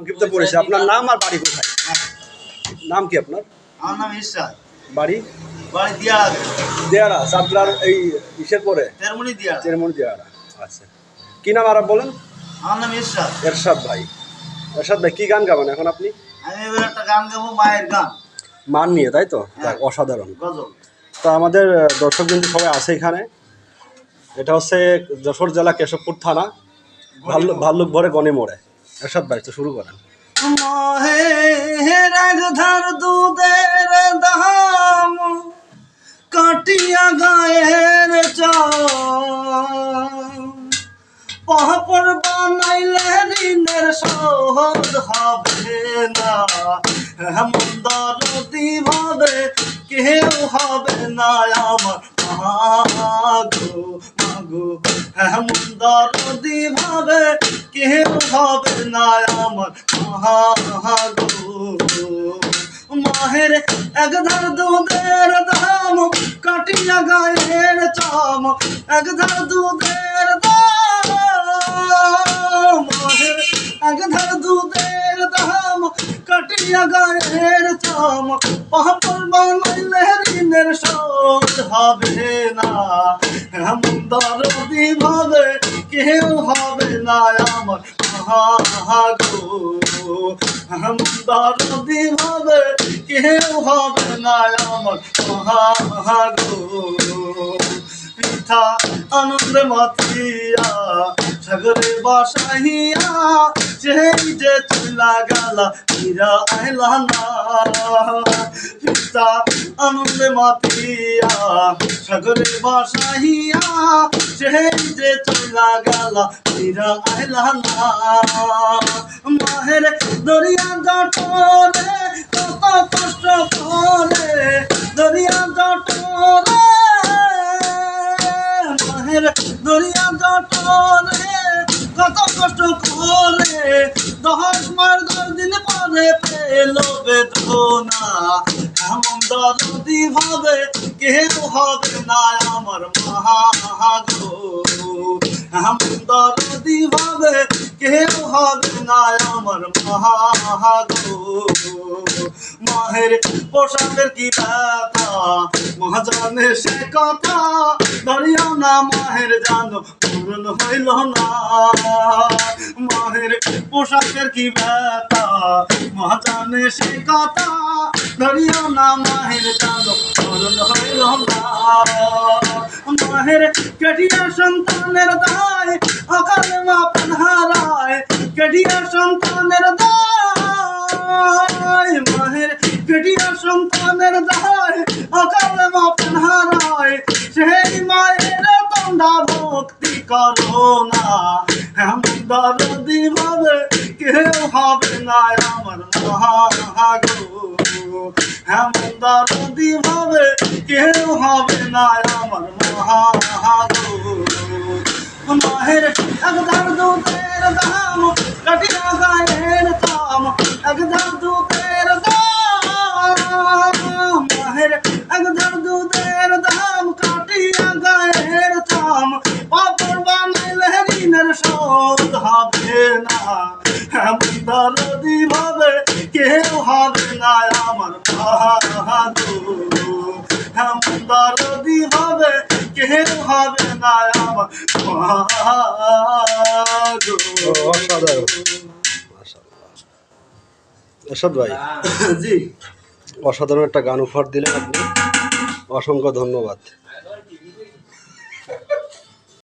সংক্ষিপ্ত পড়েছে। আপনার নাম আর বাড়ি কোথায়? নাম কি আপনার? আমার নাম ইরশাদ বাড়ি? দেয়ারা এই ইসের পরে? চেরমন দেয়ারা আচ্ছা। কি নাম আর বলেন? আমার নাম ইরশাদ এরশাদ ভাই। এরশাদ ভাই কি গান গাবেন এখন আপনি? আমি এবার একটা গান গাবো মায়ের গান। মান নিয়ে তাই তো? হ্যাঁ। অসাধারণ। তো আমাদের দর্শক কিন্তু সবাই আছে এখানে। এটা হচ্ছে যশোর জেলা কেশবপুর থানা। ভাল্লুক ভাল্লুক ভরে গনে মোড়ে এরশাদ বাড়িতে শুরু করেন। মহে এক ধার দুধের দাম, কাটিয়া গায়ের পাপড় বানাইলে ঋণের শোধ হবে না। হেমন্দর ভাবে কেউ হবে না আমার? মাগো মাগো হেমন্দর ভাবে কেউ হবে না আমার? মাগো, মাহের এক ধার দুধের দাম, কাটিয়া গায়ের চাম, এক ধার দুধের বানাইলে ঋণের শোধ হবে না এমন দরদি ভাবে কেউ হবে না আমার মহাগো এমন দরদি ভাবে কেউ হবে না আমার মহাগো পিঠা আনন্দ মাতিয়া সাগরে বাসাহিয়া সেই যে চলা গালা মীরা আইলা না পিতা আনন্দে মাতিয়া, সাগরে বাসাহিয়া সেই যে চলা গালা মীরা আইলা মাহের দরিয়া জটরে কত কষ্ট করে, দরিয়া জটরে মাহের দরিয়া জটরে কত কষ্ট করে, দশ মার দশ দিন পরে পেল বেদনা, এমন দরদি ভাবে কেউ হবে না আমার মহাগো এমন দরদি ভাবে কেউ হবে না আমার মহাগো মাহের পোশাকের কি ব্যথা, মহাজনে সে কথা ধরিও না, মাহের জানো পূরণ হইল না। মাহের পোশাকের কি ব্যথা? মহাজনে সে কথা ধরিও না, মাহের জানো পূরণ হইল মাহের কেটিয়া সন্তানের দায়, অকালে মা হারায়। কেটিয়া সন্তানের দায়, মাহের কেটিয়া সন্তানের দায়, অকালে মা হারায়। সেই মায়ের তন্দা ভক্তি করো? কেউ হবে না আমার মহাগো এমন দরদি ভাবে কেউ হবে না আমার মহাগো মাহের একদার দুধের দাম কাটিয়া গায়ের কেউ হবে না আমার এমন দরদি ভাবে কেউ হবে না আমার মাশাআল্লাহ। এরশাদ ভাই জি। অসাধারণ একটা গান উপহার দিলেন আপনি। অসংখ্য ধন্যবাদ।